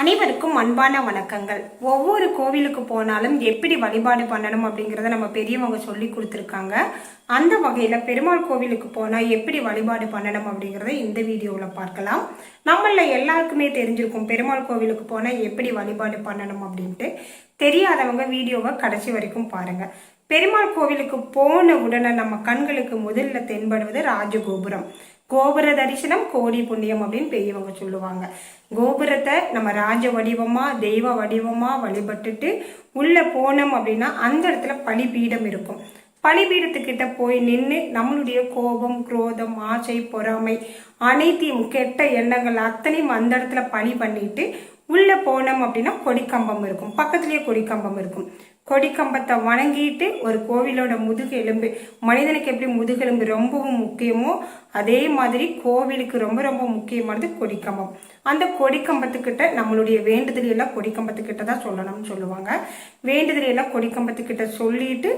அனைவருக்கும் அன்பான வணக்கங்கள். ஒவ்வொரு கோவிலுக்கு போனாலும் எப்படி வழிபாடு பண்ணணும் அப்படிங்கிறத நம்ம பெரியவங்க சொல்லி கொடுத்துருக்காங்க. அந்த வகையில் பெருமாள் கோவிலுக்கு போனால் எப்படி வழிபாடு பண்ணணும் அப்படிங்கிறத இந்த வீடியோவில் பார்க்கலாம். நம்மள எல்லாருக்குமே தெரிஞ்சிருக்கும் பெருமாள் கோவிலுக்கு போனால் எப்படி வழிபாடு பண்ணணும் அப்படின்ட்டு. தெரியாதவங்க வீடியோவை கடைசி வரைக்கும் பாருங்க. பெருமாள் கோவிலுக்கு போன உடனே நம்ம கண்களுக்கு முதல்ல தென்படுவது ராஜகோபுரம். கோபுர தரிசனம் கோடி புண்ணியம் அப்படின்னு பெரியவங்க சொல்லுவாங்க. கோபுரத்தை நம்ம ராஜ வடிவமா தெய்வ வடிவமா வழிபட்டுட்டு உள்ள போனோம் அப்படின்னா அந்த இடத்துல பலிபீடம் இருக்கும். பலிபீடத்துக்கிட்ட போய் நின்று நம்மளுடைய கோபம் குரோதம் ஆசை பொறாமை அனைத்தையும் கெட்ட எண்ணங்கள் அத்தனையும் அந்த இடத்துல பலி பண்ணிட்டு உள்ள போனோம் அப்படின்னா கொடிக்கம்பம் இருக்கும். பக்கத்துலேயே கொடிக்கம்பம் இருக்கும். கொடிக்கம்பத்தை வணங்கிட்டு ஒரு கோவிலோட முதுகு எலும்பு. மனிதனுக்கு எப்படி முதுகெலும்பு ரொம்பவும் முக்கியமோ அதே மாதிரி கோவிலுக்கு ரொம்ப ரொம்ப முக்கியமானது கொடிக்கம்பம். அந்த கொடிக்கம்பத்துக்கிட்ட நம்மளுடைய வேண்டுதல் எல்லாம் கொடிக்கம்பத்துக்கிட்ட தான் சொல்லணும்னு சொல்லுவாங்க. வேண்டுதல் எல்லாம் கொடிக்கம்பத்துக்கிட்ட சொல்லிட்டு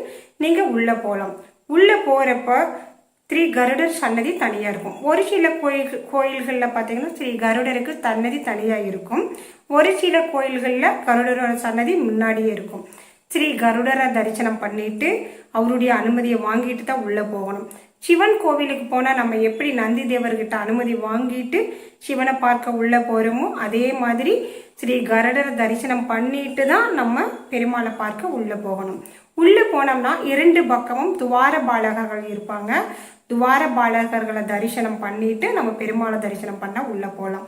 நீங்க உள்ள போகலாம் உள்ள போறப்ப ஸ்ரீ கருடர் சன்னதி தனியாக இருக்கும். ஒரு சில கோயில் கோயில்களில் பார்த்தீங்கன்னா ஸ்ரீ கருடருக்கு சன்னதி தனியாக இருக்கும். ஒரு சில கோயில்களில் கருடரோட சன்னதி முன்னாடியே இருக்கும். ஸ்ரீ கருடரை தரிசனம் பண்ணிட்டு அவருடைய அனுமதியை வாங்கிட்டு தான் உள்ளே போகணும். சிவன் கோவிலுக்கு போனால் நம்ம எப்படி நந்தி தேவர்கிட்ட அனுமதி வாங்கிட்டு சிவனை பார்க்க உள்ளே போகிறோமோ அதே மாதிரி ஸ்ரீ கருடரை தரிசனம் பண்ணிட்டு தான் நம்ம பெருமாளை பார்க்க உள்ளே போகணும். உள்ளே போனோம்னா இரண்டு பக்கமும் துவார பாலகர்கள் இருப்பாங்க. துவார பாலகர்களை தரிசனம் பண்ணிட்டு நம்ம பெருமாளை தரிசனம் பண்ணால் உள்ளே போகலாம்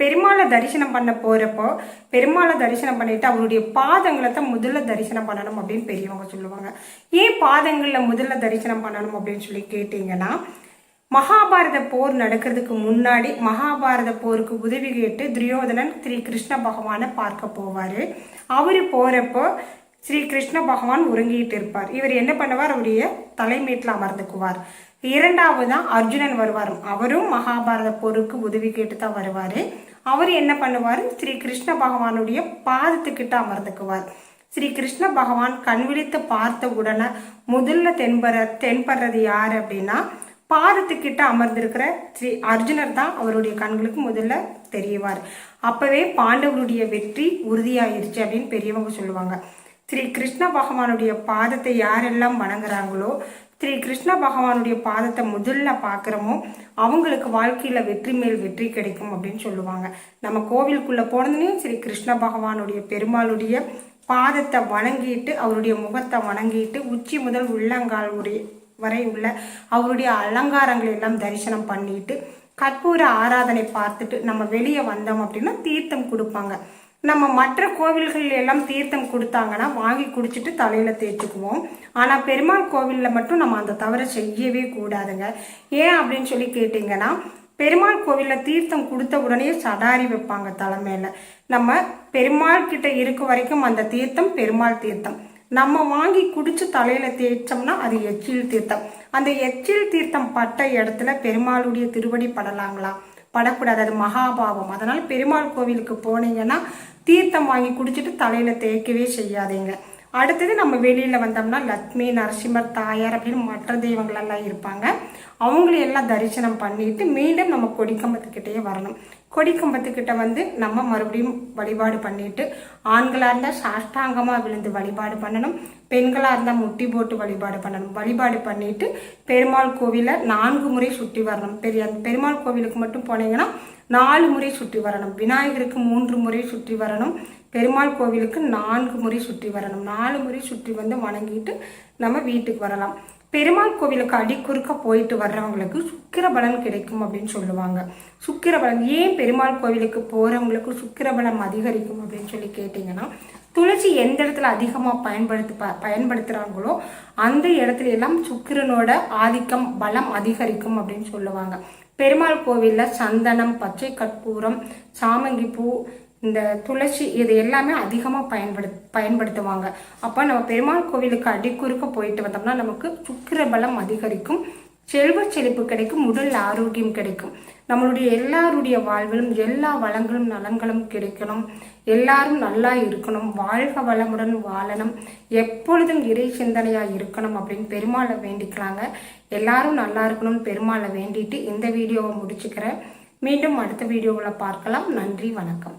பெருமாளை தரிசனம் பண்ண போறப்போ பெருமாளை தரிசனம் பண்ணிட்டு அவருடைய பாதங்களை தான் முதல்ல தரிசனம் பண்ணணும் அப்படின்னு பெரியவங்க சொல்லுவாங்க. ஏன் பாதங்கள்ல முதல்ல தரிசனம் பண்ணணும் அப்படின்னு சொல்லி கேட்டீங்கன்னா மகாபாரத போர் நடக்கிறதுக்கு முன்னாடி மகாபாரத போருக்கு உதவி கேட்டு துரியோதனன் ஸ்ரீ கிருஷ்ண பகவானை பார்க்க போவாரு. அவரு போறப்போ ஸ்ரீ கிருஷ்ண பகவான் உறங்கிட்டு இருப்பார். இவர் என்ன பண்ணுவார்? அவருடைய தலைமேட்டில் அமர்ந்துக்குவார். இரண்டாவது தான் அர்ஜுனன் வருவார். அவரும் மகாபாரத போருக்கு உதவி கேட்டு தான் வருவார். அவர் என்ன பண்ணுவார்? ஸ்ரீ கிருஷ்ண பகவானுடைய பாதத்துக்கிட்ட அமர்ந்துக்குவார். ஸ்ரீ கிருஷ்ண பகவான் கண் விழித்து பார்த்த உடனே முதல்ல தென்பற தென்படுறது யார் அப்படின்னா பாதத்துக்கிட்ட அமர்ந்திருக்கிற ஸ்ரீ அர்ஜுனர் தான் அவருடைய கண்களுக்கு முதல்ல தெரியவார். அப்பவே பாண்டவருடைய வெற்றி உறுதியாயிருச்சு அப்படின்னு பெரியவங்க சொல்லுவாங்க. ஸ்ரீ கிருஷ்ண பகவானுடைய பாதத்தை யாரெல்லாம் வணங்குறாங்களோ ஸ்ரீ கிருஷ்ண பகவானுடைய பாதத்தை முதல்ல பார்க்குறோமோ அவங்களுக்கு வாழ்க்கையில் வெற்றி மேல் வெற்றி கிடைக்கும் அப்படின்னு சொல்லுவாங்க. நம்ம கோவிலுக்குள்ளே போனதுனையும் ஸ்ரீ கிருஷ்ண பகவானுடைய பெருமாளுடைய பாதத்தை வணங்கிட்டு அவருடைய முகத்தை வணங்கிட்டு உச்சி முதல் உள்ளங்கால் உடைய வரை உள்ள அவருடைய அலங்காரங்களை எல்லாம் தரிசனம் பண்ணிட்டு கற்பூர ஆராதனை பார்த்துட்டு நம்ம வெளியே வந்தோம் அப்படின்னா தீர்த்தம் கொடுப்பாங்க. நம்ம மற்ற கோவில்கள் எல்லாம் தீர்த்தம் கொடுத்தாங்கன்னா வாங்கி குடிச்சிட்டு தலையில் தேய்ச்சிக்குவோம். ஆனால் பெருமாள் கோவிலில் மட்டும் நம்ம அந்த தவறை செய்யவே கூடாதுங்க. ஏன் அப்படின்னு சொல்லி கேட்டிங்கன்னா பெருமாள் கோவிலில் தீர்த்தம் கொடுத்த உடனே சடாரி வைப்பாங்க தலைமையில் நம்ம பெருமாள் கிட்ட இருக்க வரைக்கும் அந்த தீர்த்தம் பெருமாள் தீர்த்தம். நம்ம வாங்கி குடிச்சு தலையில தேய்ச்சோம்னா அது எச்சில் தீர்த்தம். அந்த எச்சில் தீர்த்தம் பட்ட இடத்துல பெருமாளுடைய திருவடி படலாங்களா? படக்கூடாது. அது மகாபாவம். அதனால் பெருமாள் கோவிலுக்கு போனீங்கன்னா தீர்த்தம் வாங்கி குடிச்சிட்டு தலையில் தேய்க்கவே செய்யாதீங்க. அடுத்தது நம்ம வெளியில் வந்தோம்னா லக்ஷ்மி நரசிம்மர் தாயார் அப்படின்னு மற்ற தெய்வங்கள் எல்லாம் இருப்பாங்க. அவங்களையெல்லாம் தரிசனம் பண்ணிட்டு மீண்டும் நம்ம கொடிக்கம்பத்துக்கிட்டே வரணும். கொடிக்கம்பத்துக்கிட்ட வந்து நம்ம மறுபடியும் வழிபாடு பண்ணிட்டு ஆண்களாக இருந்தால் சாஷ்டாங்கமாக விழுந்து வழிபாடு பண்ணணும் பெண்களாக இருந்தால் முட்டி போட்டு வழிபாடு பண்ணணும். வழிபாடு பண்ணிட்டு பெருமாள் கோவிலை நான்கு முறை சுற்றி வரணும். பெரிய பெருமாள் கோவிலுக்கு மட்டும் போனீங்கன்னா நாலு முறை சுற்றி வரணும். விநாயகருக்கு மூன்று முறை சுற்றி வரணும். பெருமாள் கோவிலுக்கு நான்கு முறை சுற்றி வரணும். நாலு முறை சுற்றி வந்து வணங்கிட்டு நம்ம வீட்டுக்கு வரலாம். பெருமாள் கோவிலுக்கு அடிக்குறுக்க போயிட்டு வர்றவங்களுக்கு சுக்கிர பலன் கிடைக்கும் அப்படின்னு சொல்லுவாங்க. சுக்கிர பலன் ஏன் பெருமாள் கோவிலுக்கு போகிறவங்களுக்கு சுக்கிர பலம் அதிகரிக்கும் அப்படின்னு சொல்லி கேட்டிங்கன்னா துளசி எந்த இடத்துல அதிகமாக பயன்படுத்து ப பயன்படுத்துகிறாங்களோ அந்த இடத்துல எல்லாம் சுக்கிரனோட ஆதிக்கம் பலம் அதிகரிக்கும் அப்படின்னு சொல்லுவாங்க. பெருமாள் கோவிலில் சந்தனம் பச்சை கற்பூரம் சாமங்கி பூ இந்த துளசி இது எல்லாமே அதிகமாக பயன்படு பயன்படுத்துவாங்க. அப்போ நம்ம பெருமாள் கோவிலுக்கு அடிக்குறுக்க போயிட்டு வந்தோம்னா நமக்கு சுக்கிர பலம் அதிகரிக்கும். செல்வ செழிப்பு கிடைக்கும் உடல் ஆரோக்கியம் கிடைக்கும். நம்மளுடைய எல்லாருடைய வாழ்விலும் எல்லா வளங்களும் நலன்களும் கிடைக்கணும். எல்லாரும் நல்லா இருக்கணும் வாழ்க வளமுடன் வாழணும். எப்பொழுதும் இறை சிந்தனையாக இருக்கணும் அப்படின்னு பெருமாளை வேண்டிக்கிறாங்க எல்லாரும் நல்லா இருக்கணும்னு பெருமாளை வேண்டிட்டு இந்த வீடியோவை முடிச்சுக்கிறேன். மீண்டும் அடுத்த வீடியோவில் பார்க்கலாம். நன்றி வணக்கம்.